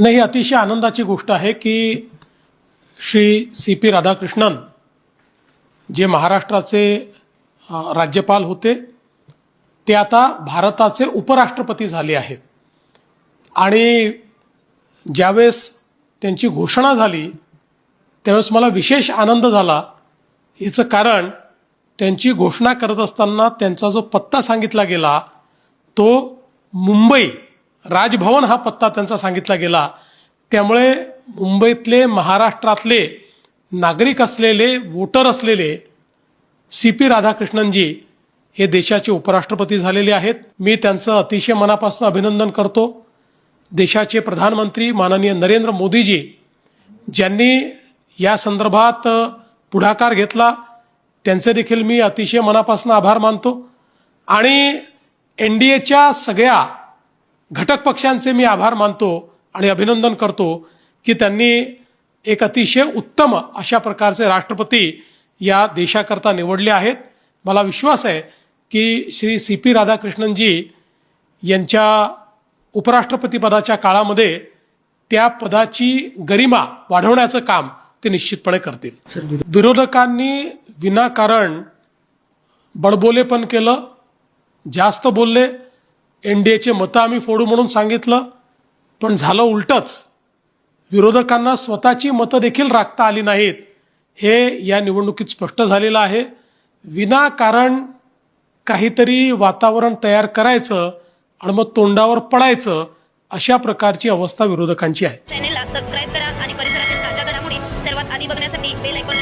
नाही ही अतिशय आनंदाची गोष्ट आहे की श्री सी पी राधाकृष्णन जे महाराष्ट्राचे राज्यपाल होते ते आता भारताचे उपराष्ट्रपती झाले आहेत. आणि ज्यावेळेस त्यांची घोषणा झाली त्यावेळेस मला विशेष आनंद झाला. याचं कारण त्यांची घोषणा करत असताना त्यांचा जो पत्ता सांगितला गेला तो मुंबई राजभवन हा पत्ता त्यांचा सांगितला गेला. त्यामुळे मुंबईतले महाराष्ट्रातले नागरिक असलेले वोटर असलेले सी पी राधाकृष्णनजी हे देशाचे उपराष्ट्रपती झालेले आहेत. मी त्यांचं अतिशय मनापासून अभिनंदन करतो. देशाचे प्रधानमंत्री माननीय नरेंद्र मोदीजी ज्यांनी या संदर्भात पुढाकार घेतला त्यांचे देखील मी अतिशय मनापासून आभार मानतो. आणि एन डी एच्या सगळ्या घटक पक्षांचे मी आभार मानतो आणि अभिनंदन करतो की त्यांनी एक अतिशय उत्तम अशा प्रकारचे राष्ट्रपती या देशाकरता निवडले आहेत. मला विश्वास आहे की श्री सी पी राधाकृष्णनजी यांच्या उपराष्ट्रपतीपदाच्या काळामध्ये त्या पदाची गरिमा वाढवण्याचं काम ते निश्चितपणे करतील. विरोधकांनी विनाकारण बडबोलेपण केलं जास्त बोलले एन डी एचे मतं आम्ही फोडू म्हणून सांगितलं पण झालं उलटच. विरोधकांना स्वतःची मतं देखील राखता आली नाहीत. हे या निवडणुकीत स्पष्ट झालेलं आहे. विनाकारण काहीतरी वातावरण तयार करायचं आणि मग तोंडावर पडायचं अशा प्रकारची अवस्था विरोधकांची आहे. चॅनेलला सबस्क्राईब करा आणि परिसरातील ताज्या घडामोडी सर्वात आधी बघण्यासाठी बेल आयकॉन